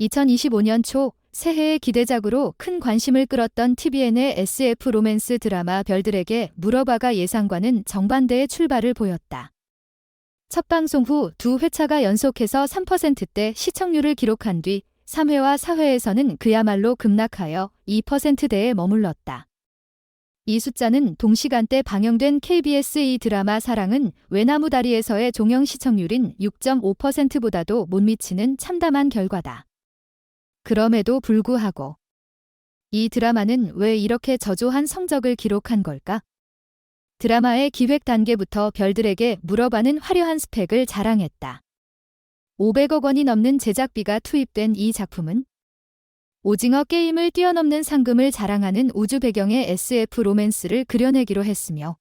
2025년 초 새해의 기대작으로 큰 관심을 끌었던 TVN의 SF 로맨스 드라마 별들에게 물어봐가 예상과는 정반대의 출발을 보였다. 첫 방송 후 두 회차가 연속해서 3%대 시청률을 기록한 뒤 3회와 4회에서는 그야말로 급락하여 2%대에 머물렀다. 이 숫자는 동시간대 방영된 KBS 이 드라마 사랑은 외나무다리에서의 종영 시청률인 6.5%보다도 못 미치는 참담한 결과다. 그럼에도 불구하고 이 드라마는 왜 이렇게 저조한 성적을 기록한 걸까? 드라마의 기획 단계부터 별들에게 물어봐는 화려한 스펙을 자랑했다. 500억 원이 넘는 제작비가 투입된 이 작품은 오징어 게임을 뛰어넘는 상금을 자랑하는 우주 배경의 SF 로맨스를 그려내기로 했으며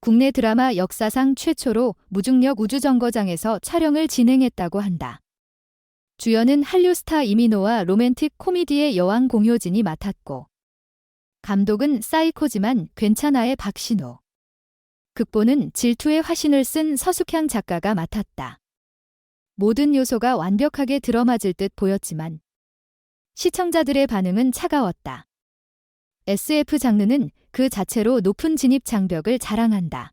국내 드라마 역사상 최초로 무중력 우주정거장에서 촬영을 진행했다고 한다. 주연은 한류 스타 이민호와 로맨틱 코미디의 여왕 공효진이 맡았고 감독은 사이코지만 괜찮아의 박신호 극본은 질투의 화신을 쓴 서숙향 작가가 맡았다. 모든 요소가 완벽하게 들어맞을 듯 보였지만 시청자들의 반응은 차가웠다. SF 장르는 그 자체로 높은 진입 장벽을 자랑한다.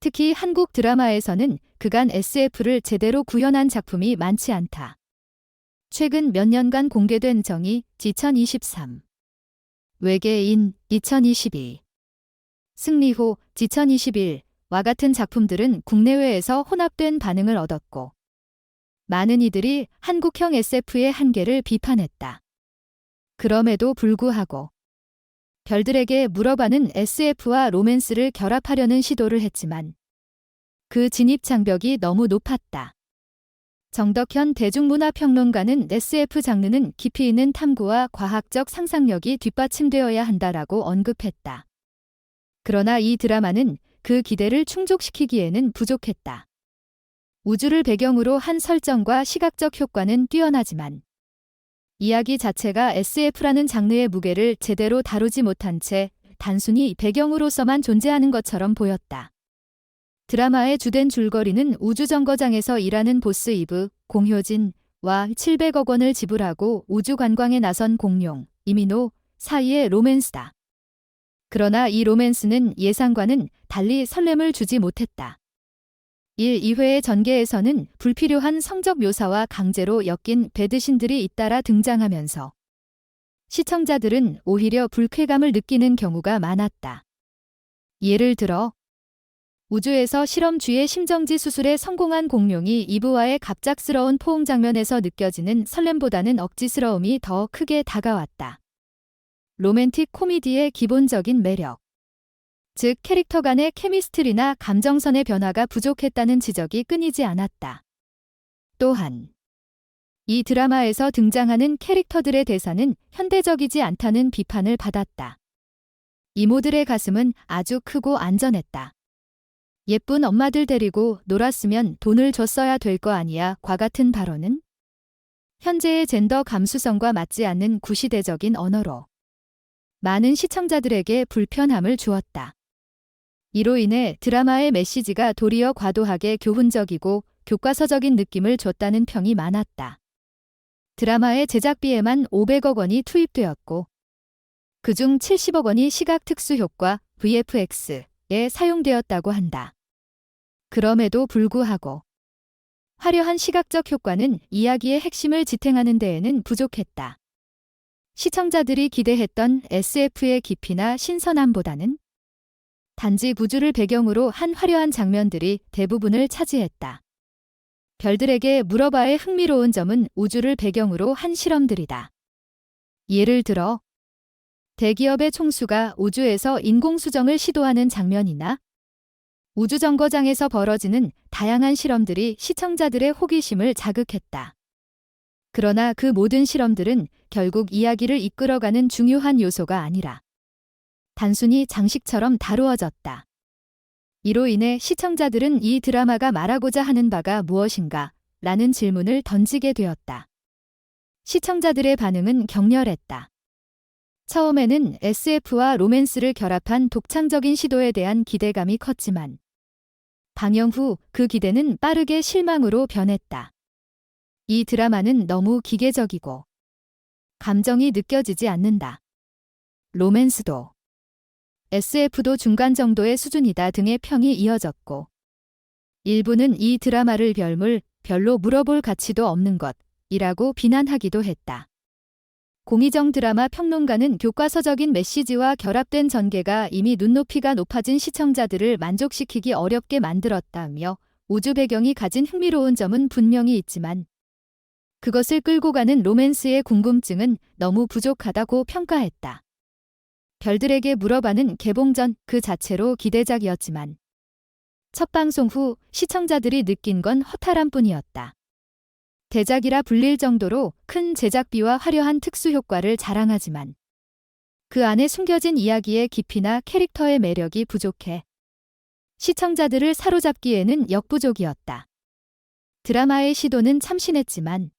특히 한국 드라마에서는 그간 SF를 제대로 구현한 작품이 많지 않다. 최근 몇 년간 공개된 정의 2023 외계인 2022 승리호 2021와 같은 작품들은 국내외에서 혼합된 반응을 얻었고 많은 이들이 한국형 SF의 한계를 비판했다. 그럼에도 불구하고 별들에게 물어봐는 SF와 로맨스를 결합하려는 시도를 했지만 그 진입 장벽이 너무 높았다. 정덕현 대중문화평론가는 SF 장르는 깊이 있는 탐구와 과학적 상상력이 뒷받침되어야 한다라고 언급했다. 그러나 이 드라마는 그 기대를 충족시키기에는 부족했다. 우주를 배경으로 한 설정과 시각적 효과는 뛰어나지만 이야기 자체가 SF라는 장르의 무게를 제대로 다루지 못한 채 단순히 배경으로서만 존재하는 것처럼 보였다. 드라마의 주된 줄거리는 우주정거장에서 일하는 보스 이브, 공효진와 700억 원을 지불하고 우주 관광에 나선 공룡, 이민호 사이의 로맨스다. 그러나 이 로맨스는 예상과는 달리 설렘을 주지 못했다. 1, 2회의 전개에서는 불필요한 성적 묘사와 강제로 엮인 배드신들이 잇따라 등장하면서 시청자들은 오히려 불쾌감을 느끼는 경우가 많았다. 예를 들어 우주에서 실험쥐의 심정지 수술에 성공한 공룡이 이브와의 갑작스러운 포옹 장면에서 느껴지는 설렘보다는 억지스러움이 더 크게 다가왔다. 로맨틱 코미디의 기본적인 매력. 즉 캐릭터 간의 케미스트리나 감정선의 변화가 부족했다는 지적이 끊이지 않았다. 또한 이 드라마에서 등장하는 캐릭터들의 대사는 현대적이지 않다는 비판을 받았다. 이모들의 가슴은 아주 크고 안전했다. 예쁜 엄마들 데리고 놀았으면 돈을 줬어야 될 거 아니야 과 같은 발언은 현재의 젠더 감수성과 맞지 않는 구시대적인 언어로 많은 시청자들에게 불편함을 주었다. 이로 인해 드라마의 메시지가 도리어 과도하게 교훈적이고 교과서적인 느낌을 줬다는 평이 많았다. 드라마의 제작비에만 500억 원이 투입되었고 그중 70억 원이 시각 특수 효과 VFX에 사용되었다고 한다. 그럼에도 불구하고 화려한 시각적 효과는 이야기의 핵심을 지탱하는 데에는 부족했다. 시청자들이 기대했던 SF의 깊이나 신선함보다는 단지 구주를 배경으로 한 화려한 장면들이 대부분을 차지했다. 별들에게 물어봐의 흥미로운 점은 우주를 배경으로 한 실험들이다. 예를 들어 대기업의 총수가 우주에서 인공수정을 시도하는 장면이나 우주정거장에서 벌어지는 다양한 실험들이 시청자들의 호기심을 자극했다. 그러나 그 모든 실험들은 결국 이야기를 이끌어가는 중요한 요소가 아니라 단순히 장식처럼 다루어졌다. 이로 인해 시청자들은 이 드라마가 말하고자 하는 바가 무엇인가 라는 질문을 던지게 되었다. 시청자들의 반응은 격렬했다. 처음에는 SF와 로맨스를 결합한 독창적인 시도에 대한 기대감이 컸지만 방영 후 그 기대는 빠르게 실망으로 변했다. 이 드라마는 너무 기계적이고 감정이 느껴지지 않는다. 로맨스도 SF도 중간 정도의 수준이다 등의 평이 이어졌고 일부는 이 드라마를 별물, 별로 물어볼 가치도 없는 것이라고 비난하기도 했다. 공의정 드라마 평론가는 교과서적인 메시지와 결합된 전개가 이미 눈높이가 높아진 시청자들을 만족시키기 어렵게 만들었다며 우주 배경이 가진 흥미로운 점은 분명히 있지만 그것을 끌고 가는 로맨스의 궁금증은 너무 부족하다고 평가했다. 별들에게 물어봐는 개봉 전 그 자체로 기대작이었지만 첫 방송 후 시청자들이 느낀 건 허탈함 뿐이었다. 대작이라 불릴 정도로 큰 제작비와 화려한 특수 효과를 자랑하지만 그 안에 숨겨진 이야기의 깊이나 캐릭터의 매력이 부족해 시청자들을 사로잡기에는 역부족이었다. 드라마의 시도는 참신했지만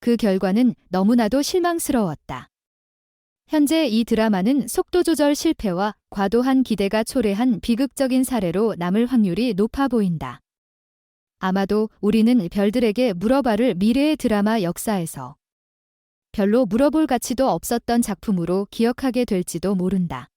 그 결과는 너무나도 실망스러웠다. 현재 이 드라마는 속도 조절 실패와 과도한 기대가 초래한 비극적인 사례로 남을 확률이 높아 보인다. 아마도 우리는 별들에게 물어봐를 미래의 드라마 역사에서 별로 물어볼 가치도 없었던 작품으로 기억하게 될지도 모른다.